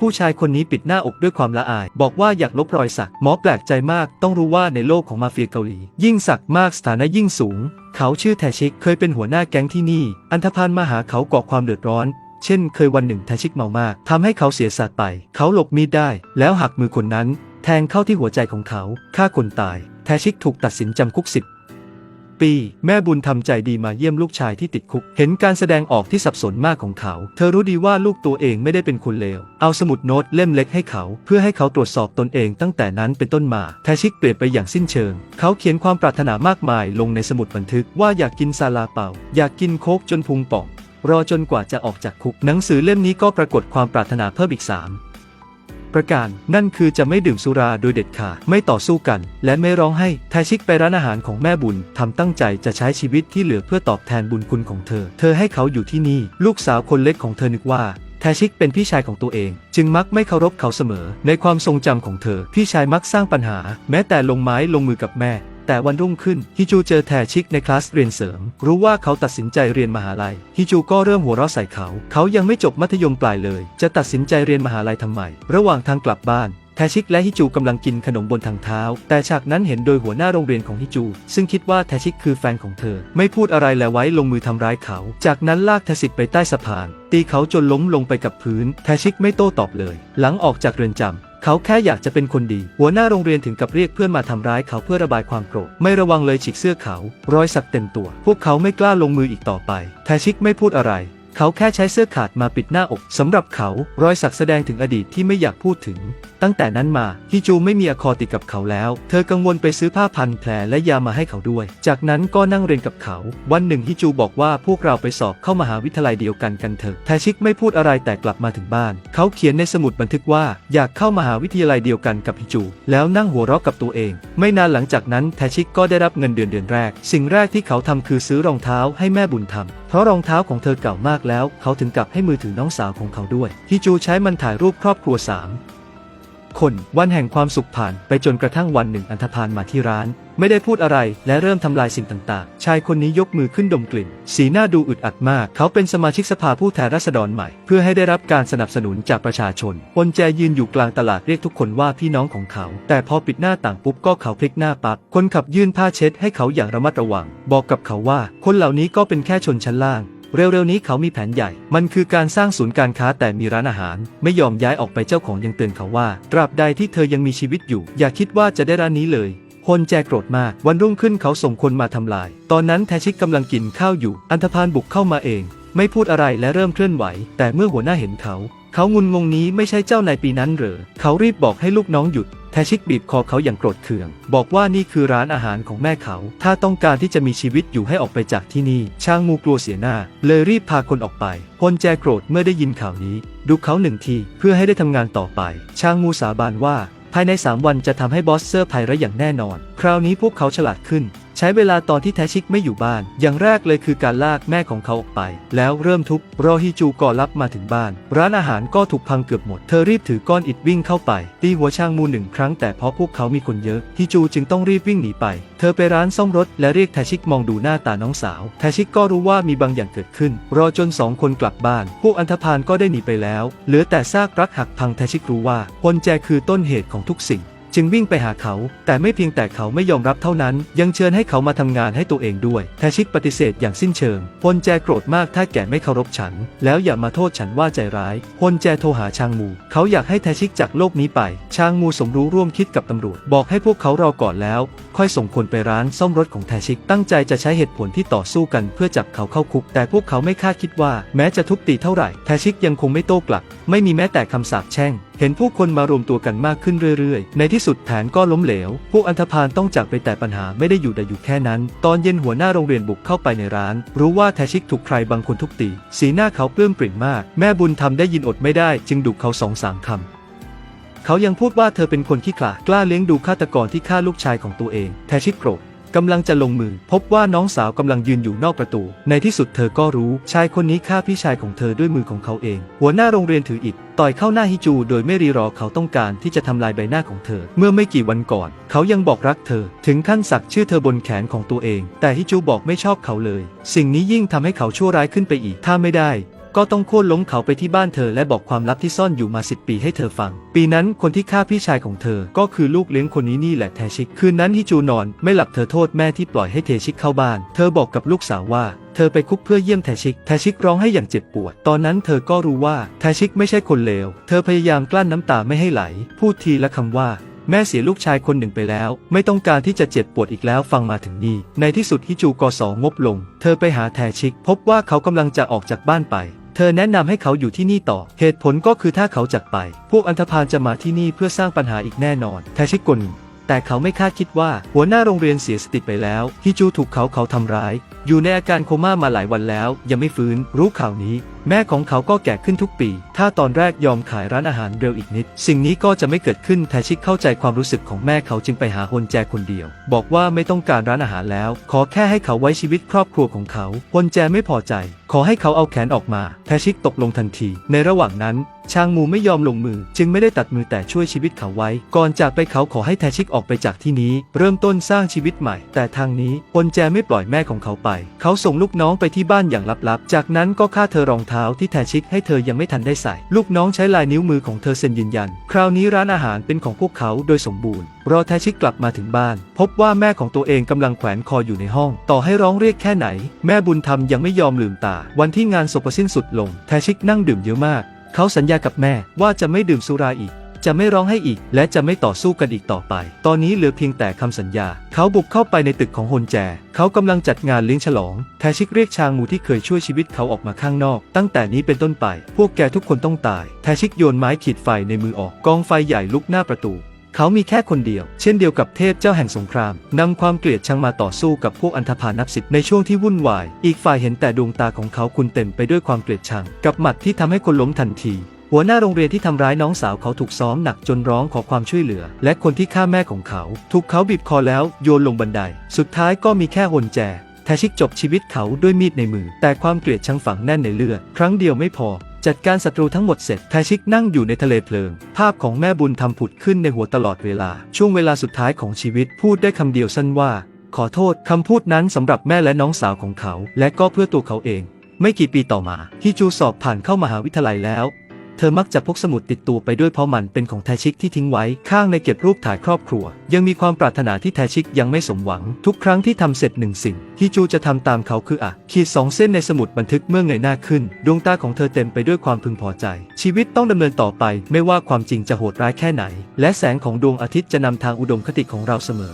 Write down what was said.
ผู้ชายคนนี้ปิดหน้าอกด้วยความละอาย บอกว่าอยากลบรอยสัก หมอแปลกใจมากต้องรู้ว่าในโลกของมาเฟียเกาหลี ยิ่งสักมากสถานะยิ่งสูง เขาชื่อแทชิกเคยเป็นหัวหน้าแก๊งที่นี่ อันธพาลมาหาเขาก่อความเดือดร้อน เช่น เคยวันหนึ่งแทชิกเมามากทำให้เขาเสียสัตว์ไป เขาหลบมีดได้ แล้วหักมือคนนั้น แทงเข้าที่หัวใจของเขาฆ่าคนตาย แทชิกถูกตัดสินจำคุกสิบ ปีแม่บุญทำใจดีมาเยี่ยมลูกชายที่ติดคุก เห็นการแสดงออกที่สับสนมากของเขา เธอรู้ดีว่าลูกตัวเองไม่ได้เป็นคนเลว เอาสมุดโน้ตเล่มเล็กให้เขา เพื่อให้เขาตรวจสอบตนเองตั้งแต่นั้นเป็นต้นมาแทชิกเปลี่ยนไปอย่างสิ้นเชิง เขาเขียนความปรารถนามากมายลงในสมุดบันทึกว่าอยากกินซาลาเปา อยากกินโคกจนพุงป่องรอจนกว่าจะออกจากคุก หนังสือเล่มนี้ก็ปรากฏความปรารถนาเพิ่มอีกสาม ประการ นั่นคือจะไม่ดื่มสุราโดยเด็ดขาด ไม่ต่อสู้กัน และไม่ร้องให้แทชิกไปร้านอาหารของแม่บุญทำตั้งใจจะใช้ชีวิตที่เหลือเพื่อตอบแทนบุญคุณของเธอ เธอให้เขาอยู่ที่นี่ ลูกสาวคนเล็กของเธอนึกว่าแทชิกเป็นพี่ชายของตัวเอง จึงมักไม่เคารพเขาเสมอ ในความทรงจำของเธอ พี่ชายมักสร้างปัญหา แม้แต่ลงไม้ลงมือกับแม่ แต่วันรุ่งขึ้นฮิจูเจอแทชิกในคลาสเรียนเสริม รู้ว่าเขาตัดสินใจเรียนมหาลัยฮิจูก็เริ่มหัวเราะใส่เขา เขายังไม่จบมัธยมปลายเลย จะตัดสินใจเรียนมหาลัยทำไม ระหว่างทางกลับบ้านแทชิกและฮิจูกำลังกินขนมบนทางเท้า แต่ฉากนั้นเห็นโดยหัวหน้าโรงเรียนของฮิจู ซึ่งคิดว่าแทชิกคือแฟนของเธอ ไม่พูดอะไรและไว้ลงมือทำร้ายเขา จากนั้นลากแทสิกไปใต้สะพาน ตีเขาจนล้มลงไปกับพื้น แทชิกไม่โต้ตอบเลย หลังออกจากเรือนจำ เขาแค่อยากจะเป็นคนดี หัวหน้าโรงเรียนถึงกับเรียกเพื่อนมาทำร้ายเขาเพื่อระบายความโกรธ ไม่ระวังเลยฉีกเสื้อเขา รอยสักเต็มตัว พวกเขาไม่กล้าลงมืออีกต่อไปแทชิกไม่พูดอะไร เขาแค่ใช้เสื้อขาดมาปิดหน้าอกสำหรับเขารอยสักแสดงถึงอดีตที่ไม่อยากพูดถึง ตั้งแต่นั้นมาฮิจูไม่มีอคอติดกับเขาแล้ว เธอกังวลไปซื้อผ้าพันแผลและยามาให้เขาด้วย จากนั้นก็นั่งเรียนกับเขา วันหนึ่งฮิจูบอกว่าพวกเราไปสอบเข้ามหาวิทยาลัยเดียวกันกันเถอะแทชิกไม่พูดอะไรแต่กลับมาถึงบ้าน เขาเขียนในสมุดบันทึกว่าอยากเข้ามหาวิทยาลัยเดียวกันกับฮิจู แล้วนั่งหัวเราะกับตัวเอง ไม่นานหลังจากนั้นแทชิกก็ได้รับเงินเดือนเดือนแรก สิ่งแรกที่เขาทำคือซื้อรองเท้าให้แม่บุญทำ เพราะรองเท้าของเธอเก่ามากแล้ว เขาถึงกับให้มือถือน้องสาวของเขาด้วยฮิจูใช้มันถ่ายรูปครอบครัวสาม คนวันแห่งความสุขผ่านไปจนกระทั่งวันหนึ่งอันธพาลมาที่ร้าน ไม่ได้พูดอะไรและเริ่มทำลายสิ่งต่างๆ ชายคนนี้ยกมือขึ้นดมกลิ่น สีหน้าดูอึดอัดมาก เขาเป็นสมาชิกสภาผู้แทนราษฎรใหม่ เพื่อให้ได้รับการสนับสนุนจากประชาชนปนแจยืนอยู่กลางตลาดเรียกทุกคนว่าพี่น้องของเขา แต่พอปิดหน้าต่างปุ๊บก็เขาพลิกหน้าปักคนขับยื่นผ้าเช็ดให้เขาอย่างระมัดระวัง บอกกับเขาว่า คนเหล่านี้ก็เป็นแค่ชนชั้นล่าง เร็วๆนี้เขามีแผนใหญ่ มันคือการสร้างศูนย์การค้าแต่มีร้านอาหาร ไม่ยอมย้ายออกไปเจ้าของยังเตือนเขาว่า ตราบใดที่เธอยังมีชีวิตอยู่ อย่าคิดว่าจะได้ร้านนี้เลยฮนแจโกรธมาก วันรุ่งขึ้นเขาส่งคนมาทำลาย ตอนนั้นแทชิกกำลังกินข้าวอยู่ อันธพาลบุกเข้ามาเอง ไม่พูดอะไรและเริ่มเคลื่อนไหว แต่เมื่อหัวหน้าเห็นเขา เขางุนงงนี้ไม่ใช่เจ้านายปีนั้นเหรอ เขารีบบอกให้ลูกน้องหยุด แทชิกบีบคอเขาอย่างโกรธเคือง บอกว่านี่คือร้านอาหารของแม่เขา ถ้าต้องการที่จะมีชีวิตอยู่ให้ออกไปจากที่นี่ช่างมูกลัวเสียหน้า เลยรีบพาคนออกไป พลแจโกรธเมื่อได้ยินข่าวนี้ ดูเขาหนึ่งทีเพื่อให้ได้ทำงานต่อไปช่างมูสาบานว่า ภายใน 3 วันจะทำให้บอสเซอร์ไพรส์อย่างแน่นอน คราวนี้พวกเขาฉลาดขึ้น ใช้เวลาตอนที่แทชิกไม่อยู่บ้าน อย่างแรกเลยคือการลากแม่ของเขาออกไป แล้วเริ่มทุบรอฮิจูก่อรับมาถึงบ้าน ร้านอาหารก็ถูกพังเกือบหมด เธอรีบถือก้อนอิฐวิ่งเข้าไป ตีหัวช่างมูหนึ่งครั้งแต่เพราะพวกเขามีคนเยอะฮิจูจึงต้องรีบวิ่งหนีไป เธอไปร้านซ่อมรถและเรียกแทชิกมองดูหน้าตาน้องสาว แทชิกก็รู้ว่ามีบางอย่างเกิดขึ้น รอจนสองคนกลับบ้าน พวกอันธพาลก็ได้หนีไปแล้ว เหลือแต่ซากรักหักพังแทชิกรู้ว่าพลแจคือต้นเหตุของทุกสิ่ง จึงวิ่งไปหาเขา แต่ไม่เพียงแต่เขาไม่ยอมรับเท่านั้น ยังเชิญให้เขามาทำงานให้ตัวเองด้วยแทชิกปฏิเสธอย่างสิ้นเชิงพลแจโกรธมากถ้าแกไม่เคารพฉัน แล้วอย่ามาโทษฉันว่าใจร้ายพลแจโทรหาชางมู เขาอยากให้แทชิกจากโลกนี้ไป ชางมูสมรู้ร่วมคิดกับตำรวจ บอกให้พวกเขารอก่อนแล้ว ค่อยส่งคนไปร้านซ่อมรถของแทชิก ตั้งใจจะใช้เหตุผลที่ต่อสู้กันเพื่อจับเขาเข้าคุก แต่พวกเขาไม่คาดคิดว่า แม้จะทุบตีเท่าไหร่แทชิกยังคงไม่โต้กลับ ไม่มีแม้แต่คำสาปแช่ง เห็นผู้คนมารวมตัวกันมากขึ้นเรื่อยๆ ในที่สุดแผนก็ล้มเหลว พวกอันธพาลต้องจากไปแต่ปัญหาไม่ได้อยู่แต่อยู่แค่นั้น ตอนเย็นหัวหน้าโรงเรียนบุกเข้าไปในร้าน รู้ว่าแทชิกถูกใครบางคนทุบตี สีหน้าเขาเปลื้มปริ่มมาก แม่บุญทำได้ยินอดไม่ได้ จึงดุเขาสองสามคำเขายังพูดว่าเธอเป็นคนขี้ขลาดกล้าเลี้ยงดูฆาตกรที่ฆ่าลูกชายของตัวเอง แทชิกโกรธ กำลังจะลงมือ พบว่าน้องสาวกำลังยืนอยู่นอกประตู ในที่สุดเธอก็รู้ ชายคนนี้ฆ่าพี่ชายของเธอด้วยมือของเขาเอง หัวหน้าโรงเรียนถืออิฐต่อยเข้าหน้าฮิจู โดยไม่รีรอเขาต้องการที่จะทำลายใบหน้าของเธอ เมื่อไม่กี่วันก่อน เขายังบอกรักเธอ ถึงขั้นสักชื่อเธอบนแขนของตัวเอง แต่ฮิจูบอกไม่ชอบเขาเลย สิ่งนี้ยิ่งทำให้เขาชั่วร้ายขึ้นไปอีก ถ้าไม่ได้ ก็ต้องโค่นล้มเขาไปที่บ้านเธอและบอกความลับที่ซ่อนอยู่มาสิปีให้เธอฟัง ปีนั้นคนที่ฆ่าพี่ชายของเธอ ก็คือลูกเลี้ยงคนนี้นี่แหละแทชิก คืนนั้นฮิจูนอน ไม่หลับเธอโทษแม่ที่ปล่อยให้เทชิกเข้าบ้าน เธอบอกกับลูกสาวว่าเธอไปคุกเพื่อเยี่ยมแทชิก แทชิกร้องให้อย่างเจ็บปวด ตอนนั้นเธอก็รู้ว่าแทชิกไม่ใช่คนเลว เธอพยายามกลั้นน้ำตาไม่ให้ไหล พูดทีละคำว่าแม่เสียลูกชายคนหนึ่งไปแล้ว ไม่ต้องการที่จะเจ็บปวดอีกแล้วฟังมาถึงนี่ ในที่สุดฮิจูกสองงบลง เธอไปหาแทชิก พบว่าเขากำลังจะออกจากบ้านไป ธอแนะนำให้เขาอยู่ที่นี่ต่อ เหตุผลก็คือถ้าเขาจากไป พวกอันธพาลจะมาที่นี่เพื่อสร้างปัญหาอีกแน่นอนแทชิกกลแต่เขาไม่คาดคิดว่าหัวหน้าโรงเรียนเสียสติไปแล้วฮิจูถูกเขาเขาทำร้ายอยู่ในอาการโคม่ามาหลายวันแล้ว ยังไม่ฟื้น รู้ข่าวนี้ แม่ของเขาก็แก่ขึ้นทุกปี ถ้าตอนแรกยอมขายร้านอาหารเร็วอีกนิด สิ่งนี้ก็จะไม่เกิดขึ้นแทชิกเข้าใจความรู้สึกของแม่เขาจึงไปหาฮนแจคนเดียว บอกว่าไม่ต้องการร้านอาหารแล้ว ขอแค่ให้เขาไว้ชีวิตครอบครัวของเขาฮนแจไม่พอใจ ขอให้เขาเอาแขนออกมาแทชิกตกลงทันที ในระหว่างนั้นชางมูไม่ยอมลงมือ จึงไม่ได้ตัดมือแต่ช่วยชีวิตเขาไว้ ก่อนจากไปเขาขอให้แทชิกออกไปจากที่นี้ เริ่มต้นสร้างชีวิตใหม่ แต่ทางนี้ฮนแจไม่ปล่อยแม่ของเขาไปเขาส่งลูกน้องไปที่บ้านอย่างลับๆ จากนั้นก็ฆ่าเธอรองเท้าที่แทชิกให้เธอยังไม่ทันได้ใส่ ลูกน้องใช้ลายนิ้วมือของเธอเซ็นยืนยัน คราวนี้ร้านอาหารเป็นของพวกเขาโดยสมบูรณ์ รอแทชิกกลับมาถึงบ้าน พบว่าแม่ของตัวเองกำลังแขวนคออยู่ในห้อง ต่อให้ร้องเรียกแค่ไหน แม่บุญธรรมยังไม่ยอมลืมตา วันที่งานศพสิ้นสุดลง แทชิกนั่งดื่มเยอะมาก เขาสัญญากับแม่ว่าจะไม่ดื่มสุราอีก จะไม่ร้องให้อีก และจะไม่ต่อสู้กันอีกต่อไป ตอนนี้เหลือเพียงแต่คำสัญญา เขาบุกเข้าไปในตึกของฮนแจ เขากำลังจัดงานเลี้ยงฉลอง แทชิกเรียกชางมูที่เคยช่วยชีวิตเขาออกมาข้างนอก ตั้งแต่นี้เป็นต้นไป พวกแกทุกคนต้องตาย แทชิกโยนไม้ขีดไฟในมือออก กองไฟใหญ่ลุกหน้าประตูเขามีแค่คนเดียว เช่นเดียวกับเทพเจ้าแห่งสงคราม นำความเกลียดชังมาต่อสู้กับพวกอันธพาลนับสิบในช่วงที่วุ่นวาย อีกฝ่ายเห็นแต่ดวงตาของเขาคุณเต็มไปด้วยความเกลียดชัง กับหมัดที่ทำให้คนล้มทันที หัวหน้าโรงเรียนที่ทำร้ายน้องสาวเขาถูกซ้อมหนักจนร้องขอความช่วยเหลือ และคนที่ฆ่าแม่ของเขา ถูกเขาบีบคอแล้วโยนลงบันได สุดท้ายก็มีแค่หนแจแทชิกจบชีวิตเขาด้วยมีดในมือ แต่ความเกลียดชังฝังแน่นในเลือด ครั้งเดียวไม่พอ จัดการศัตรูทั้งหมดเสร็จแทชิกนั่งอยู่ในทะเลเพลิง ภาพของแม่บุญทำผุดขึ้นในหัวตลอดเวลา ช่วงเวลาสุดท้ายของชีวิตพูดได้คำเดียวสั้นว่า ขอโทษคำพูดนั้นสำหรับแม่และน้องสาวของเขา และก็เพื่อตัวเขาเอง ไม่กี่ปีต่อมาฮิจูสอบผ่านเข้ามหาวิทยาลัยแล้ว เธอมักจะพกสมุดติดตัวไปด้วยเพราะมันเป็นของแทชิกที่ทิ้งไว้ข้างในเก็บรูปถ่ายครอบครัว ยังมีความปรารถนาที่แทชิกยังไม่สมหวัง ทุกครั้งที่ทำเสร็จหนึ่งสิ่งฮิจูจะทำตามเขาคืออะขีดสองเส้นในสมุดบันทึกเมื่อเงยหน้าขึ้น ดวงตาของเธอเต็มไปด้วยความพึงพอใจ ชีวิตต้องดำเนินต่อไป ไม่ว่าความจริงจะโหดร้ายแค่ไหน และแสงของดวงอาทิตย์จะนำทางอุดมคติของเราเสมอ